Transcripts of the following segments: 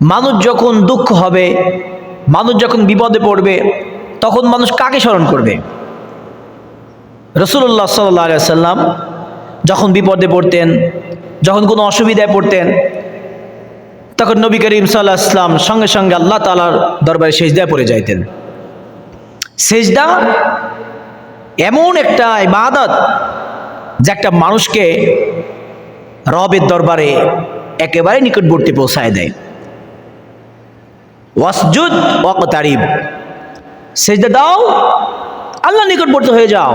মানুষ যখন দুঃখ হবে, মানুষ যখন বিপদে পড়বে, তখন মানুষ কাকে স্মরণ করবে? রসুল্লাহ সাল্লাহ সাল্লাম যখন বিপদে পড়তেন, যখন কোনো অসুবিধায় পড়তেন, তখন নবী করিম সাল্লাহ ইসলাম সঙ্গে সঙ্গে আল্লাহ তালার দরবারে সেজদায় পড়ে যাইতেন। সেজদা এমন একটা ইবাদত যে একটা মানুষকে রবের দরবারে একেবারে নিকটবর্তী পৌঁছায় দেয়। ওয়াসজুদ ওয়াকতারিব সেজদা দাও আল্লাহ নিকটবর্তী হয়ে যাও।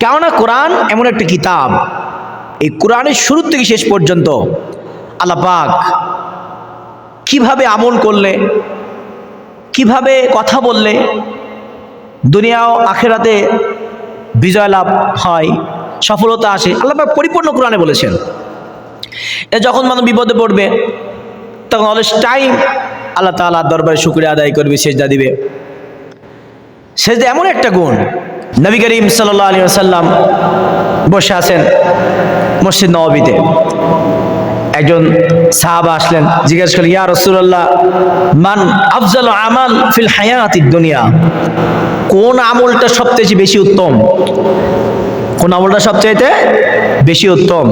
কেননা কোরআন এমন একটা কিতাব। এই কোরআনের শুরু থেকে শেষ পর্যন্ত আল্লাহ পাক কীভাবে আমল করলে, কীভাবে কথা বললে, দুনিয়া ও আখেরাতে বিজয় লাভ হয়, সফলতা আসে, আল্লাহ পাক পরিপূর্ণ কোরআনে বলেছেন। যখন মানুষ বিপদে পড়বে তখন অলস টাইম আল্লাহ তাআলার দরবারে শুক্রিয়া আদায় করবে, সেজদা দিবে। সেজদা এমন একটা গুণ, নবী করিম সাল্লাহ আলী সাল্লাম বসে আছেন মসজিদ নবীতে একজন সাহাবা আসলেন, জিজ্ঞেস করলেন, ইয়া রসুল্লাহ মান আফজাল আমাল ফিল হায়াতির দুনিয়া? কোন আমলটা সবচেয়ে বেশি উত্তম? কোন আমলটা সবচাইতে বেশি উত্তম।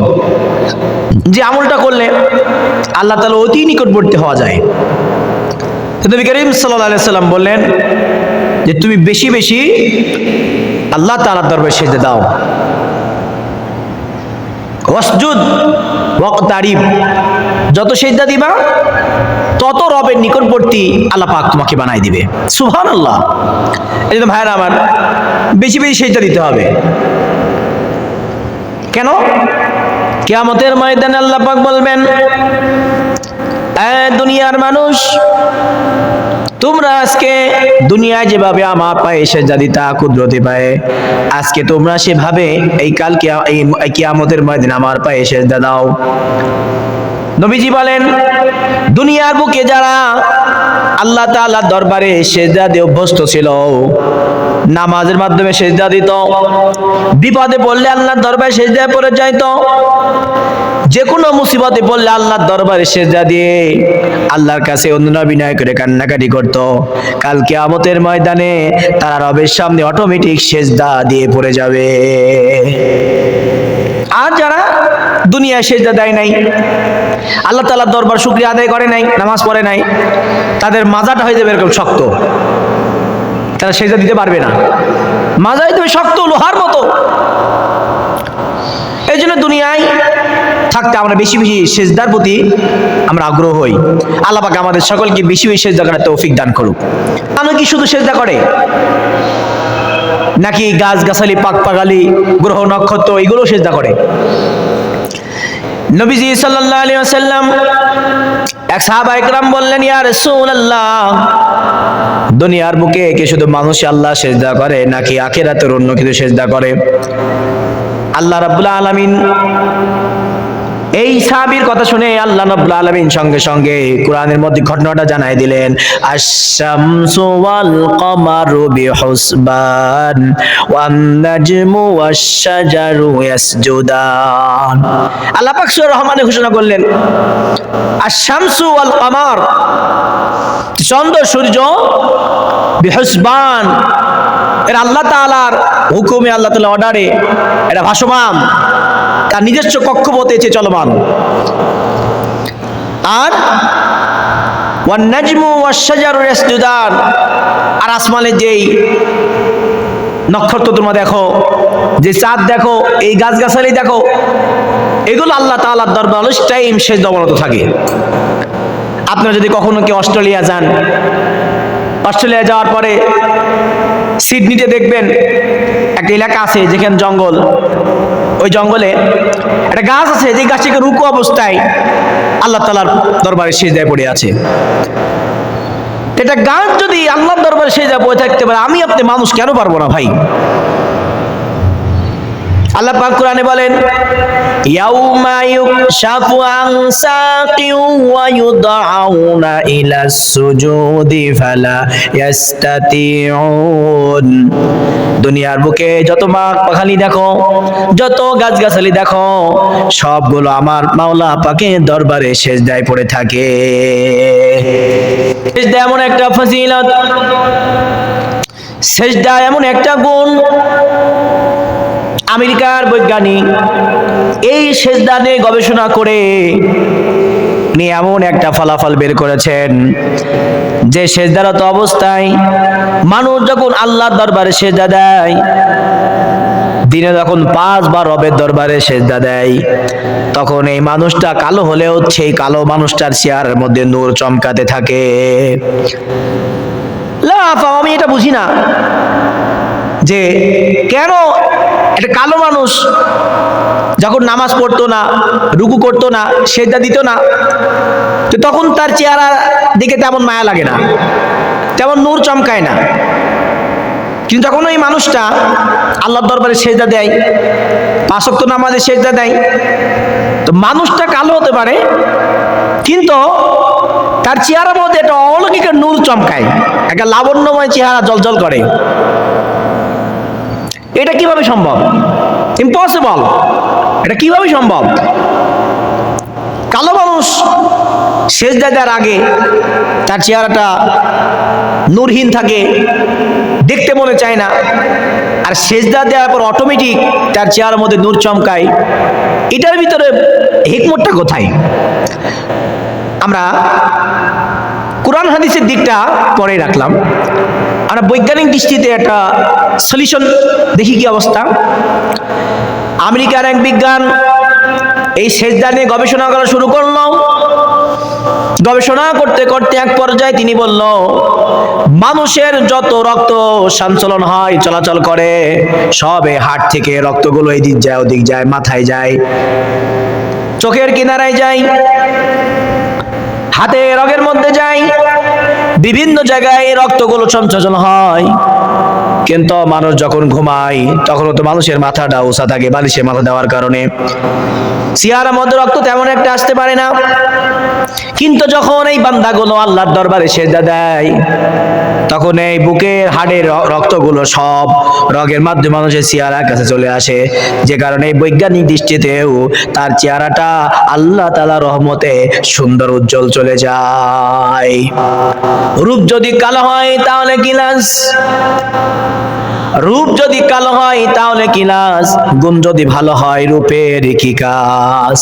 যে আমলটা করলে আল্লাহ তালা অতি নিকটবর্তী হওয়া যায়। নবী করিম সাল্লাহ সাল্লাম বললেন যে, তুমি বেশি বেশি আল্লাহ তালার দরবারে সেজে দাও। ওয়াসজুদ ওয়াকতারিব, যত সেজদা দিবা, তত রবের নিকটবর্তী আল্লাহ পাক তোমাকে বানাই দিবে। সুহান আল্লাহ এই জন্য ভাইরা আমার, বেশি বেশি সেজদা দিতে হবে। কেন? কেয়ামতের ময়দানে আল্লাহ পাক বলবেন দুনিয়ার মানুষ, তোমরা আজকে দুনিয়ায় যেভাবে আমার পায়ে সেজদা দিতা, কুদরতি পায়ে, আজকে তোমরা সেভাবে এই কাল এই কিয়ামতের ময়দানে আমার পায়ে সেজদা দাও। নবীজি বলেন, দুনিয়ার বুকে যারা আল্লাহ তাআলার দরবারে সেজদা দিয়ে অভ্যস্ত ছিল। নামাজের মাধ্যমে সেজদা দিত। বিপদে পড়লে আল্লাহর দরবারে সেজদা পড়ে যাইতো। যে কোনো মুসিবতে পড়লে আল্লাহর দরবারে সেজদা দিয়ে আল্লাহর কাছে অন্য বিনয় করে কান্নাকাটি করত। কাল কিয়ামতের ময়দানে তারা রবের সামনে অটোমেটিক সেজদা দিয়ে পড়ে যাবে। আর যারা দুনিয়ায় সেজদা দেয় নাই। আল্লাহ তাআলার দরবার শুক্রিয়া আদায় করে নাই, নামাজ পড়ে নাই। তাদের মাজাটা হয়ে যাবে এরকম শক্ত। তারা সেজদা দিতে পারবে না। মাজা হয়ে যাবে শক্ত, লোহার মতো। এই জন্য দুনিয়ায় থাকতে আমরা বেশি বেশি সেজদার প্রতি আমরা আগ্রহ হই। আল্লাহ আমাদের সকলকে বেশি বেশি সেজদা করার তৌফিক দান করুক। মানুষ কি শুধু সেজদা করে? নাকি গাছ গাছালি পাক পাগালি গ্রহ নক্ষত্র এগুলো সেজদা করে? নবীজি সাল্লাল্লাহু আলাইহি ওয়াসাল্লাম এক সাহাবা একরাম বললেন, ইয়া রাসূলুল্লাহ, দুনিয়ার বুকে কে শুধু মানুষ আল্লাহ সেজদা করে নাকি আখিরাতের অন্য কিছু সেজদা করে? আল্লাহ রাব্বুল আলামিন এই সাহাবীর কথা শুনে আল্লাহ রাব্বুল আলামিন সঙ্গে সঙ্গে কোরআনের মধ্যে ঘটনাটা জানাই দিলেন, আশ-শামসু ওয়াল কমারু বিহুসবান, ওয়ান নাজমু ওয়াশ-শাজারু ইয়াসজুদান। আল্লাহ পাক সূরা রহমানে ঘোষণা করলেন, আশ-শামসু ওয়াল কমার, চন্দ্র, সূর্য বিহুসবান। এর আল্লাহ তাআলার হুকুমে আল্লাহ তাআলা অর্ডারে এটা ভাসমান। তার নিজস্ব কক্ষপথে এসে চলমান। আর ওয়ান নাজমু ওয়াশ-শাজারু ইয়াসজুদান। আর আসমানে যেই নক্ষত্র তোমরা দেখো, যে চাঁদ দেখো, এই গাছগাছালি দেখো, এগুলো আল্লাহ তাআলার দরবার টাইম শেষ দমনত থাকে। আপনারা যদি কখনো কি অস্ট্রেলিয়া যান, অস্ট্রেলিয়া যাওয়ার পরে সিডনিতে দেখবেন, একটা এলাকা আছে যেখানে জঙ্গল। ওই জঙ্গলে একটা গাছ আছে যে গাছটিকে রুকু অবস্থায় আল্লাহ তালার দরবারে সেজায় পড়ে আছে। এটা গাছ যদি আল্লাহর দরবারে সেজায় পড়ে থাকতে পারে, আমি আপনি মানুষ কেন পারব না ভাই? আল্লাহ পাক কোরআনে বলেন, ইয়াউমা ইউকশাফু আন সাকিন ওয়া ইউদআউনা ইলা সুজুদি ফালা ইয়াস্তাতিউন। দুনিয়ার বুকে যত মাখ পাখালি দেখো, যত গাছগাছালি দেখো, সবগুলো আমার মাওলা পাকে দরবারে সেজদায় পড়ে থাকে। এমন একটা ফজিলত, সেজদা এমন একটা গুণ। আমেরিকার বৈজ্ঞানিক এই সেজদা নিয়ে গবেষণা করে এমন একটা ফলাফল বের করেছেন। যে সেজদারত অবস্থায় মানুষ যখন আল্লাহর দরবারে সেজদা দেয়, দিনে যখন পাঁচবার রবের দরবারে সেজদা দেয়, তখন এই মানুষটা কালো হলেও সেই কালো মানুষটার চেয়ারের মধ্যে নূর চমকাতে থাকে। আমি এটা বুঝি না। যে কেন একটা কালো মানুষ যখন নামাজ পড়তো না, রুকু করতো না, সেজদা দিত না, তো তখন তার চেহারা দিকে তেমন মায়া লাগে না, তেমন নূর চমকায় না। কিন্তু যখন ওই মানুষটা আল্লাহর দরবারে সেজদা দেয় পাঁচক্ত নামাজে সেজদা দেয়, তো মানুষটা কালো হতে পারে, কিন্তু তার চেহারার মধ্যে একটা অলৌকিক নূর চমকায়, একটা লাবণ্যময় চেহারা জলজল করে। এটা কীভাবে সম্ভব? ইম্পসিবল এটা কীভাবে সম্ভব? কালো মানুষ শেষ দেওয়ার আগে তার চেহারাটা নূরহীন থাকে, দেখতে মনে চায় না। আর সেজদা দেওয়ার পর অটোমেটিক তার চেহারার মধ্যে নূর চমকায়। এটার ভিতরে হিকমতটা কোথায়? আমরা কোরআন হাদিসের দিকটা পরে রাখলাম। আমরা বৈজ্ঞানিক দৃষ্টিতে একটা সলিউশন দেখি কি অবস্থা। আমেরিকার এক বিজ্ঞান এই সেজদা নিয়ে গবেষণা করা শুরু করল। গবেষণা করতে করতে এক পর্যায়ে তিনি বলল, মানুষের যত রক্ত সঞ্চালন হয়, চলাচল করে, সবে হাট থেকে রক্তগুলো এদিক যায়, ওদিক যায়, মাথায় যায়, চোখের কিনারায় যায়, হাতে রগের মধ্যে যায়, বিভিন্ন জায়গায় রক্তগুলো সঞ্চালন হয়। কিন্তু মানুষ যখন ঘুমায়, তখন তো মানুষের মাথাটা উষা থাকে বালিশে মাথা দেওয়ার কারণে। সিয়ার মধ্যে রক্ত তেমন একটা আসতে পারে না। কিন্তু যখন এই বান্দাগুলো আল্লাহর দরবারে সেজদা দেয়, তখন এই বুকের হাড়ের রক্তগুলো সব রগের মাধ্যমে মানুষের চেহারার কাছে চলে আসে। যে কারণে বৈজ্ঞানিক দৃষ্টিতেও তার চেহারাটা আল্লাহ তালা রহমতে সুন্দর উজ্জ্বল চলে যায়। রূপ যদি কালো হয়, তাহলে গিলাস। রূপ যদি কালো হয় তাহলে কিলাস গুণ যদি ভালো হয় রূপের কি কাজ?